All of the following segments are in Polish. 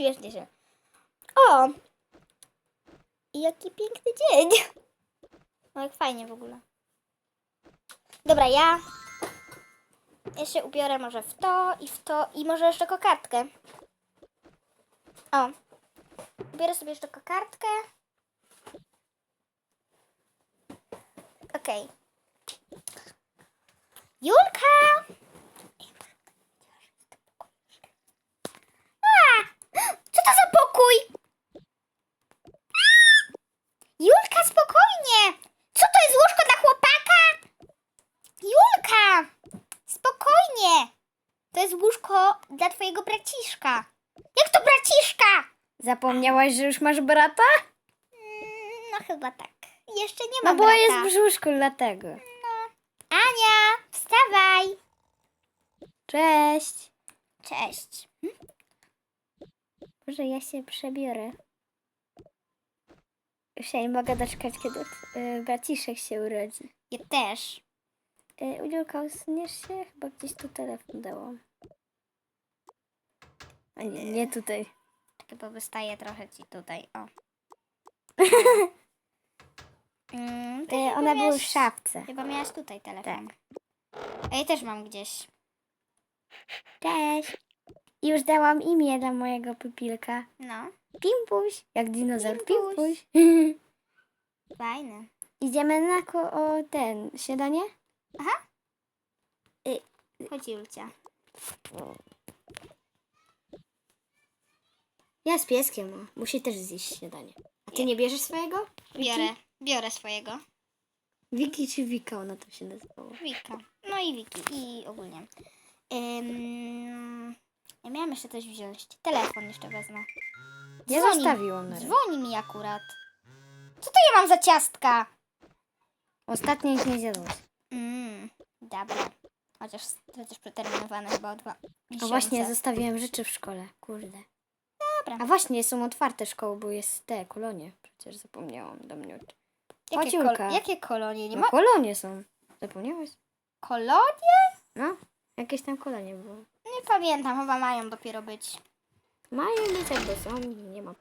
śmiesznie się. O! Jaki piękny dzień. No jak fajnie w ogóle. Dobra, ja się ubiorę może w to i w to i może jeszcze kokardkę. O. Ubiorę sobie jeszcze kokardkę. Okej. Julka! A! Co to za pokój? Julka, spokojnie! Co to jest łóżko dla chłopaka? Julka! Spokojnie! To jest łóżko dla twojego braciszka. Jak to braciszka? Zapomniałaś, że już masz brata? Mm, No chyba tak. Jeszcze nie ma No bo brata. jest w brzuszku, dlatego. Ania, wstawaj! Cześć. Cześć. Może ja się przebiorę. Już ja nie mogę doczekać, kiedy y, braciszek się urodzi. Ja też. Y, Uliulka, usuniesz się? Chyba gdzieś tu telefon dałam. A nie, nie tutaj. Chyba wystaje trochę ci tutaj. O. Mm, to Y, chyba one były w szafce. Chyba miałaś tutaj telefon. A ja też mam gdzieś. Cześć. Już dałam imię dla mojego pupilka. No, Pimpuś. Jak dinozaur. Pimpuś. Pimpuś. fajne. Idziemy na ko- o ten śniadanie? Chodź Julcia. Ja z pieskiem, no. Musi też zjeść śniadanie. A ty nie bierzesz swojego? Biorę, biorę swojego. Wiki czy Wika ona to się nazywało? Wika. No i Wiki. I ogólnie. Ym, ja miałam jeszcze coś wziąć. Telefon jeszcze wezmę. Ja Dzwoni- zostawiłam na razie. Dzwoni mi akurat. Co to ja mam za ciastka? Ostatnio ich nie zjadłaś. Mmm, dobra. Chociaż, chociaż przeterminowane chyba o dwa A miesiące. właśnie zostawiłem rzeczy w szkole. Kurde. Dobra. A właśnie są otwarte szkoły, bo jest te kolonie. Przecież zapomniałam do mnie. Jakie, kol- jakie kolonie? Nie No ma kolonie są. Zapomniałaś? kolonie? No. Jakieś tam kolonie było. Nie pamiętam, chyba mają dopiero być. Mają być jakby są, nie ma.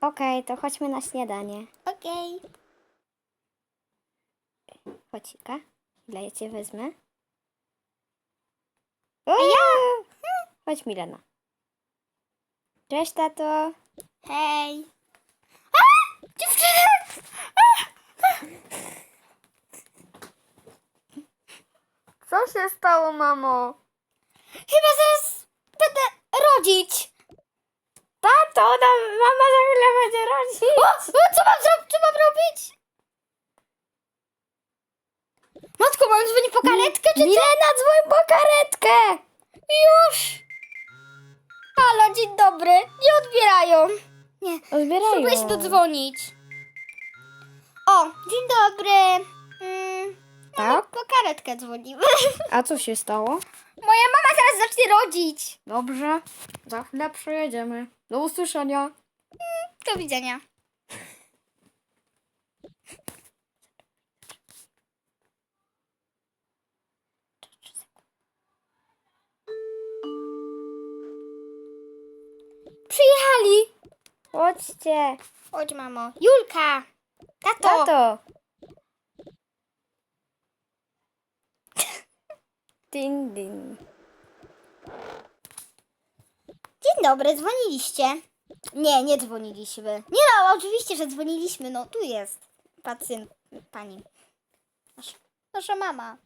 Okej, to chodźmy na śniadanie. Okej. Chodź, Ika. Ile ja cię wezmę? Ja? Chodź, Milena. Cześć, tato. Hej. Dziewczyny! Co się stało, mamo? Chyba zaraz będę rodzić. Tato, na, mama za chwilę będzie rodzić. O, o, co mam zrobić? Co mam robić? Matko, mam dzwonić po karetkę, czy co? Milena, dzwoń po karetkę. Już. Halo, dzień dobry. Nie odbierają. Nie. Odbierają. Spróbuję się dodzwonić. O, dzień dobry. Mm, Tak? po karetkę dzwonimy. A co się stało? Moja mama zaraz zacznie rodzić. Dobrze. Za chwilę przyjedziemy. Do usłyszenia. Do widzenia. Przyjechali. Chodźcie. Chodź, mamo. Julka. Tato. Tato. Din, din. Dzień dobry, dzwoniliście? Nie, nie dzwoniliśmy. Nie no, oczywiście, że dzwoniliśmy. No, tu jest pacjent, pani. Nasza, nasza mama.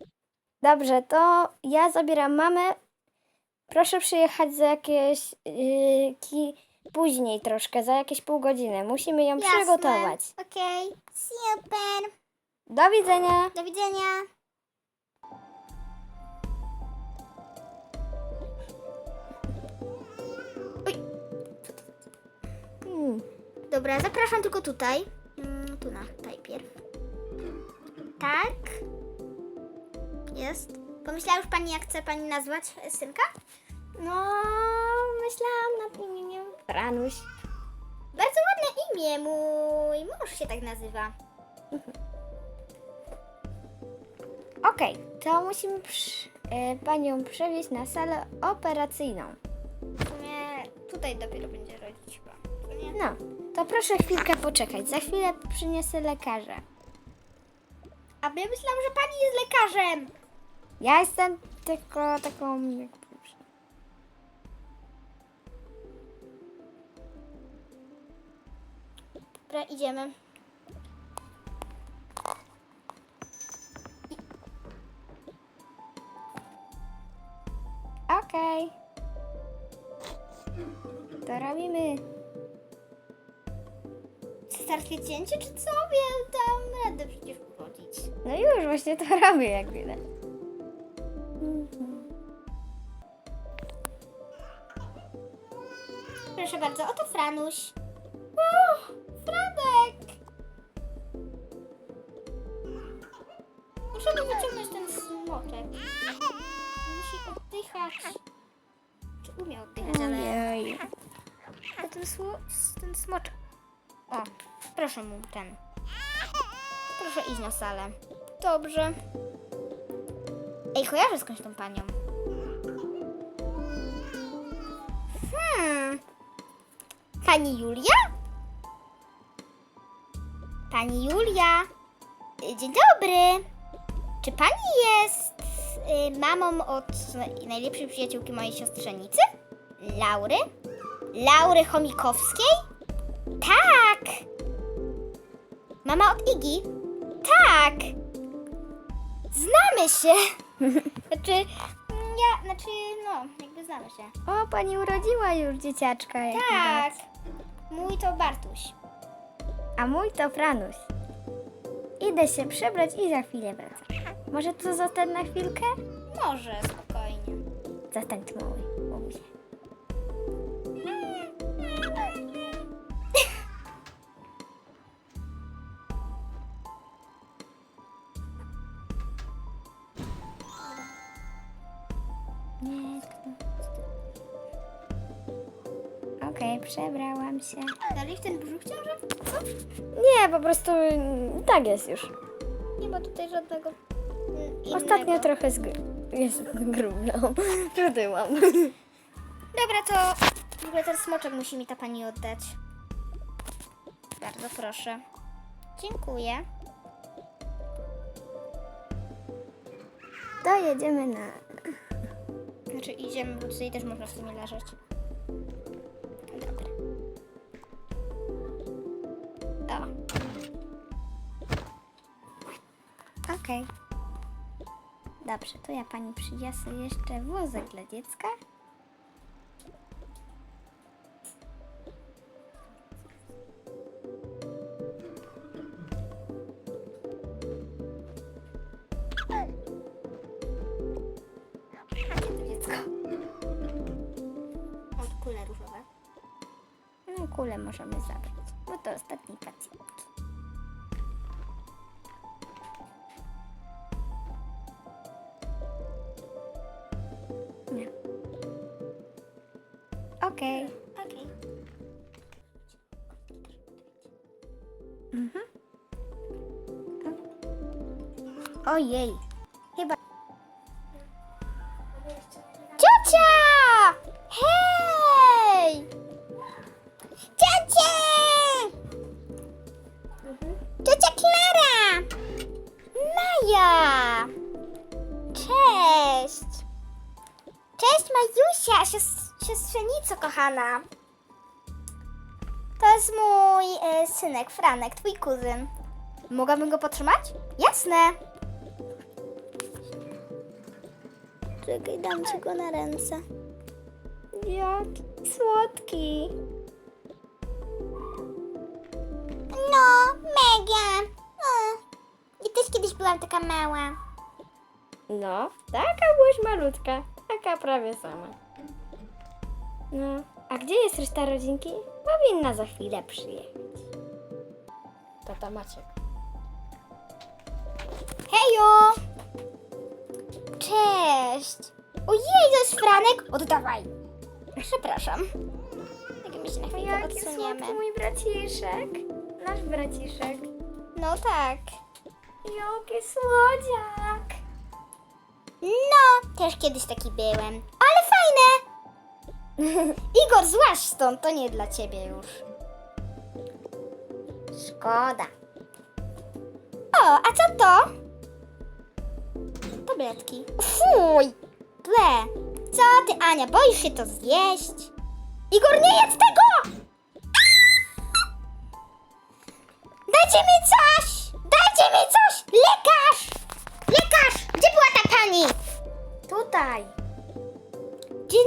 Dobrze, to ja zabieram mamę. Proszę przyjechać za jakieś yy, ki, później troszkę, za jakieś pół godziny. Musimy ją Jasne. przygotować. Okej, super. Do widzenia. Do widzenia. Dobra, zapraszam tylko tutaj. Mm, tu na najpierw. Tak. Jest. Pomyślała już pani, jak chce pani nazwać synka? No, myślałam nad imieniem Franuś. Bardzo ładne imię. Mój mąż się tak nazywa. Okej, to musimy przy, e, panią przewieźć na salę operacyjną. W sumie tutaj dopiero będzie rodzić chyba. No, to proszę chwilkę poczekać. Za chwilę przyniosę lekarza. A ja myślałam, że pani jest lekarzem. Ja jestem tylko taką... Dobra, idziemy. Okej. To robimy. Cesarskie cięcie czy co? Ja dam radę przecież urodzić. No już, właśnie to robię jak widać. Proszę bardzo, oto Franuś. O, Franek! Muszę mu wyciągnąć ten smoczek. Musi oddychać. Czy umiał oddychać, ale... Ojej. A ten, sło, ten smoczek. O, proszę mu ten. Proszę iść na salę. Dobrze. Ej, kojarzę skądś tą panią. Hmm. Pani Julia? Pani Julia. Y, Dzień dobry. Czy pani jest y, mamą od najlepszej przyjaciółki mojej siostrzenicy? Laury? Laury Chomikowskiej? Mama od Igi? Tak! Znamy się! Znaczy, mm, ja, znaczy, no, jakby znamy się. O, pani urodziła już dzieciaczka. Jak Tak! Mój to Bartuś. A mój to Franuś. Idę się przebrać i za chwilę wracam. Może tu zostać na chwilkę? Może, spokojnie. Zostań tu mały, Nie. Okej, przebrałam się. Dalej w ten brzuch ciąży? Co? Nie, po prostu mm, tak jest już. Nie ma tutaj żadnego mm, innego. Ostatnio trochę zgr... jest grubną. Przytyłam. Dobra, to w ogóle ten smoczek musi mi ta pani oddać. Bardzo proszę. Dziękuję. To jedziemy na... Znaczy idziemy, bo tutaj też można w sumie leżeć. Dobra. O, Okej. Dobrze, to ja pani przyniosę jeszcze wózek dla dziecka. Kulę możemy zabrać, bo to ostatni pacjent. Nie. Okej. Okej. Mhm. Ojej. Majusia, sios- siostrzenico kochana. To jest mój e, synek Franek, twój kuzyn. Mogłabym go potrzymać? Jasne. Czekaj, dam ci go na ręce. Jaki słodki. No, mega. O, I też kiedyś byłam taka mała. No, taka byłaś malutka. Taka prawie sama. No, a gdzie jest reszta rodzinki? Powinna za chwilę przyjechać. Tata Maciek. Hejo! Cześć! Ojej, to jest Franek! Oddawaj! Przepraszam. Jak my się na chwilę odsuniemy. mój braciszek. Nasz braciszek. No tak. Jaki słodziak. No, też kiedyś taki byłem. Ale fajne! Igor, złaź stąd, to nie dla ciebie już. Szkoda. O, a co to? Tabletki. Fuj! Ble. Co ty, Ania, boisz się to zjeść? Igor, nie jedz tego! Dajcie mi coś!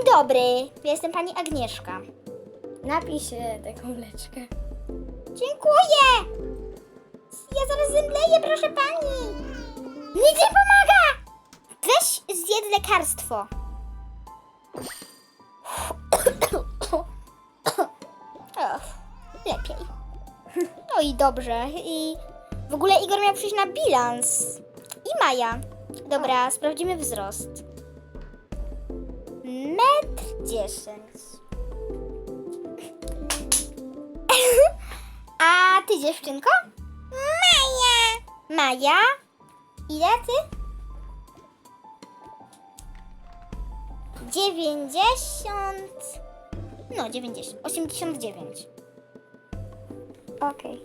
Dzień dobry, ja jestem pani Agnieszka. Napij się taką mleczkę. Dziękuję! Ja zaraz zemdleję, proszę pani. Nic nie pomaga! Weź zjedz lekarstwo. Och, lepiej. No i dobrze. I w ogóle Igor miał przyjść na bilans. I Maja. Dobra, sprawdzimy wzrost. Dziesięć. A ty dziewczynko? Maja. Maja? Ile ty? Dziewięćdziesiąt... No, dziewięćdziesiąt. Osiemdziesiąt dziewięć. Okej.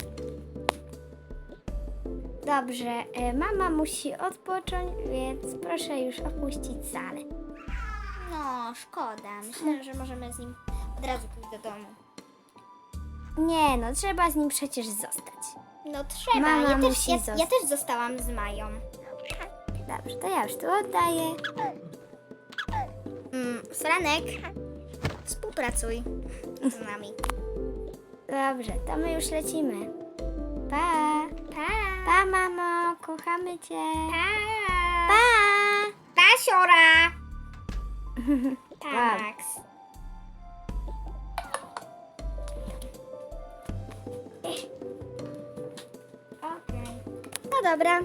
Dobrze, e, mama musi odpocząć, więc proszę już opuścić salę. No, szkoda. Myślę, że możemy z nim od razu pójść do domu. Nie no, trzeba z nim przecież zostać. No trzeba. Mama ja, też, musi ja, zostać. ja też zostałam z Mają. Dobrze, to ja już tu oddaję. Mm, Franek, współpracuj z nami. Dobrze, to my już lecimy. Pa! Pa! Pa, mamo, kochamy cię. Pa! Pa! Pa, siora! Max. Okej. No dobra,